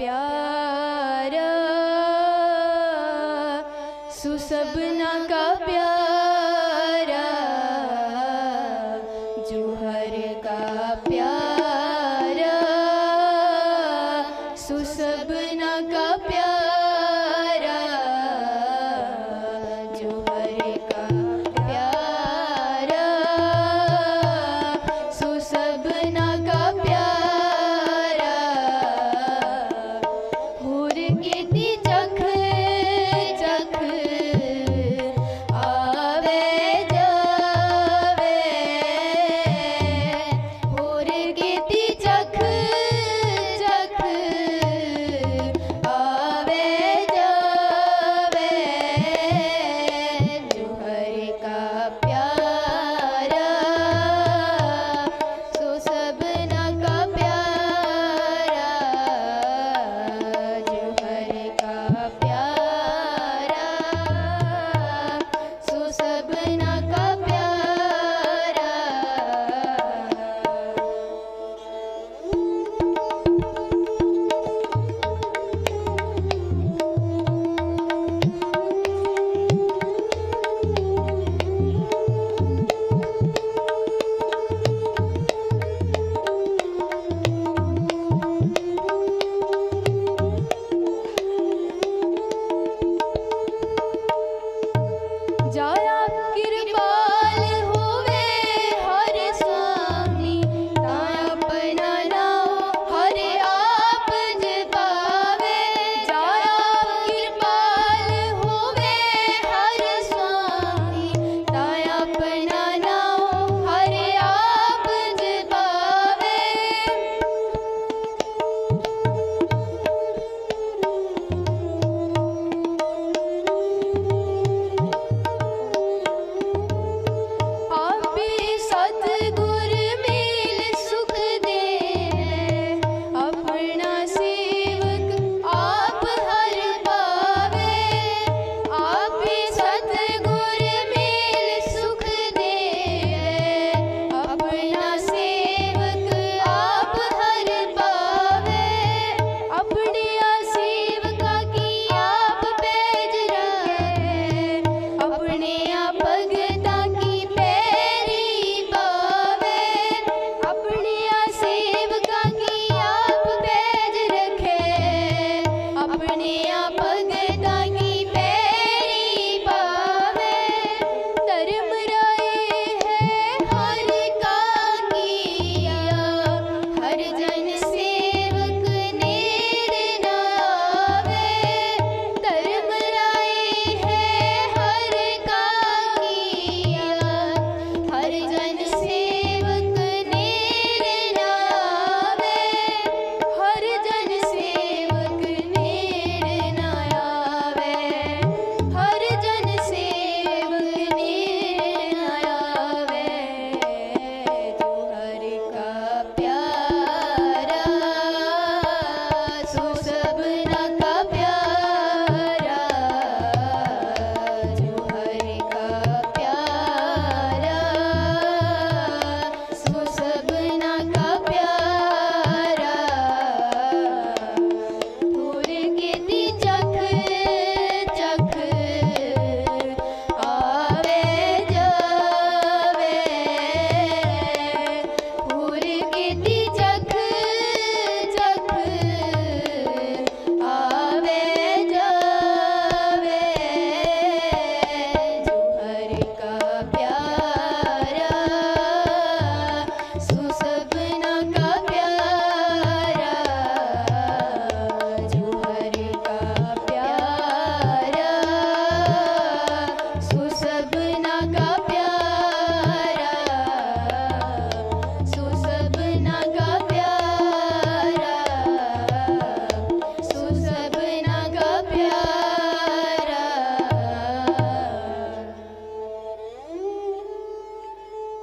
प्यारा सुसबना का प्यारा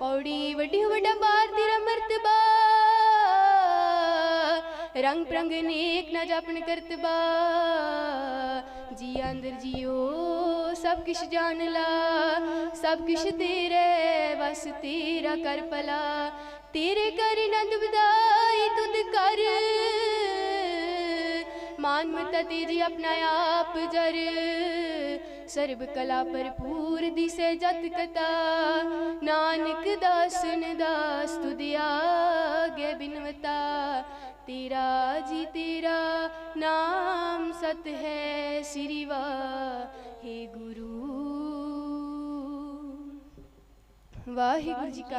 ਪੌੜੀ ਵੱਡੀ ਵੱਡਾ ਬਾਰ ਤੇਰਾ ਮਰਤਬਾ। ਰੰਗ ਪ੍ਰੰਗ ਨੇਕ ਨਾ ਜਾਪਣ ਕਰਤਬਾ। ਜੀ ਅੰਦਰ ਜੀਓ, ਸਭ ਕਿਛ ਜਾਣ ਲਾ। ਸਭ ਕਿਛ ਤੇਰੇ ਬਸ ਤੇਰਾ ਕਰ ਪਲਾ ਤੇਰੇ ਕਰ ਨੰਦ ਵਿਦਾਈ ਤੁਧ ਕਰ ਮਾਨ ਮਤਾ ਤੇਰੀ ਆਪਣਾ ਆਪ ਜਰ। ਸਰਬ ਕਲਾ ਭਰਪੂਰ ਦਿਸੇ ਜਤ ਕਤਾ। ਨਾਨਕ ਦਾਸਨ ਦਾਸ ਤੁਧ ਆਗੇ ਬਿਨਵਤਾ। ਤੇਰਾ ਜੀ ਤੇਰਾ ਨਾਮ ਸਤ ਹੈ ਸ੍ਰੀ ਵਾਹਿਗੁਰੂ ਵਾਹਿਗੁਰੂ ਜੀ ਕਾ